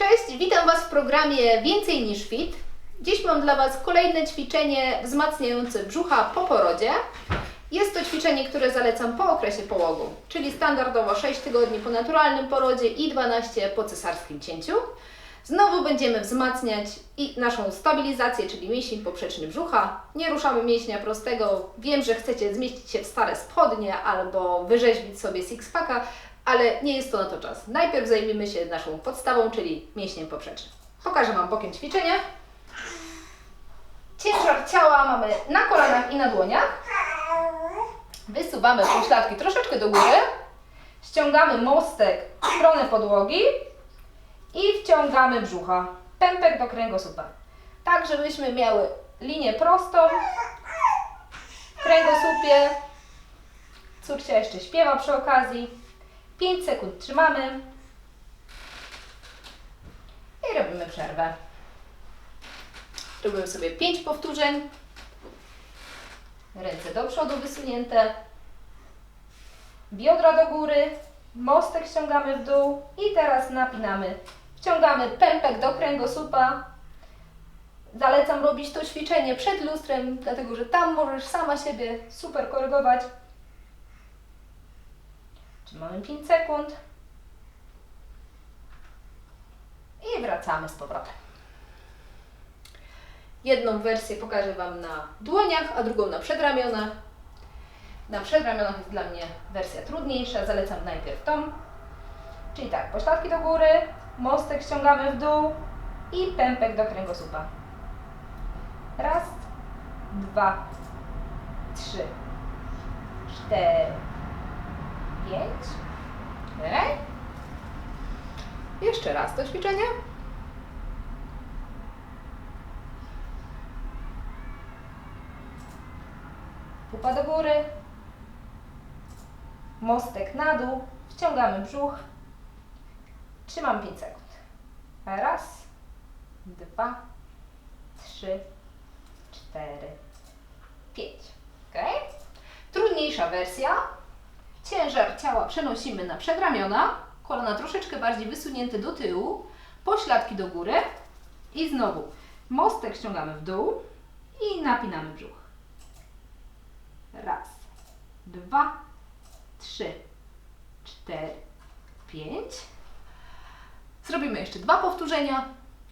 Cześć, witam Was w programie Więcej niż Fit. Dziś mam dla Was kolejne ćwiczenie wzmacniające brzucha po porodzie. Jest to ćwiczenie, które zalecam po okresie połogu, czyli standardowo 6 tygodni po naturalnym porodzie i 12 po cesarskim cięciu. Znowu będziemy wzmacniać i naszą stabilizację, czyli mięsień poprzeczny brzucha. Nie ruszamy mięśnia prostego. Wiem, że chcecie zmieścić się w stare spodnie albo wyrzeźbić sobie six-packa, ale nie jest to na to czas. Najpierw zajmijmy się naszą podstawą, czyli mięśniem poprzecznym. Pokażę Wam bokiem ćwiczenia. Ciężar ciała mamy na kolanach i na dłoniach. Wysuwamy pośladki troszeczkę do góry. Ściągamy mostek w stronę podłogi i wciągamy brzucha. Pępek do kręgosłupa. Tak, żebyśmy miały linię prostą w kręgosłupie. Córcia jeszcze śpiewa przy okazji. 5 sekund trzymamy i robimy przerwę. Robimy sobie 5 powtórzeń. Ręce do przodu wysunięte. Biodra do góry. Mostek ściągamy w dół i teraz napinamy. Wciągamy pępek do kręgosłupa. Zalecam robić to ćwiczenie przed lustrem, dlatego że tam możesz sama siebie super korygować. Trzymamy 5 sekund. I wracamy z powrotem. Jedną wersję pokażę Wam na dłoniach, a drugą na przedramionach. Na przedramionach jest dla mnie wersja trudniejsza, zalecam najpierw tą. Czyli tak, pośladki do góry, mostek ściągamy w dół i pępek do kręgosłupa. Raz, dwa, trzy, cztery, Okay. Jeszcze raz to ćwiczenie. Pupa do góry. Mostek na dół. Wciągamy brzuch. Trzymam 5 sekund. Raz, dwa, trzy, cztery, pięć. Ok? Trudniejsza wersja. Ciała przenosimy na przedramiona, kolana troszeczkę bardziej wysunięte do tyłu, pośladki do góry i znowu mostek ściągamy w dół i napinamy brzuch. Raz, dwa, trzy, cztery, pięć. Zrobimy jeszcze dwa powtórzenia.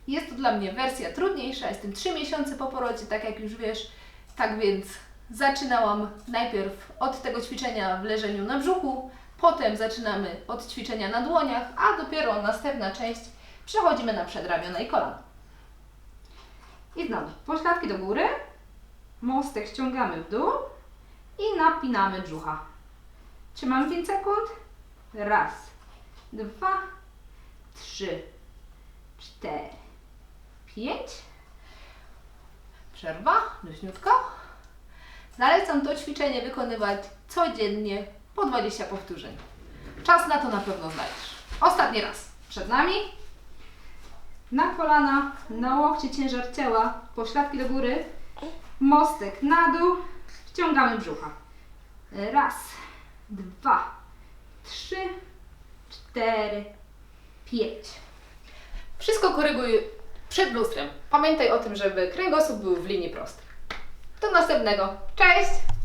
Jest to dla mnie wersja trudniejsza, jestem 3 miesiące po porodzie, tak jak już wiesz. Tak więc zaczynałam najpierw od tego ćwiczenia w leżeniu na brzuchu, potem zaczynamy od ćwiczenia na dłoniach, a dopiero następna część przechodzimy na przedramiona i kolana. I znowu, pośladki do góry, mostek ściągamy w dół i napinamy brzucha. Trzymam 5 sekund. Raz, dwa, trzy, cztery, pięć. Przerwa, luźniutko. Zalecam to ćwiczenie wykonywać codziennie po 20 powtórzeń. Czas na to na pewno znajdziesz. Ostatni raz. Przed nami. Na kolana, na łokcie ciężar ciała, pośladki do góry, mostek na dół, wciągamy brzucha. Raz, dwa, trzy, cztery, pięć. Wszystko koryguj przed lustrem. Pamiętaj o tym, żeby kręgosłup był w linii prostej. Do następnego. Cześć!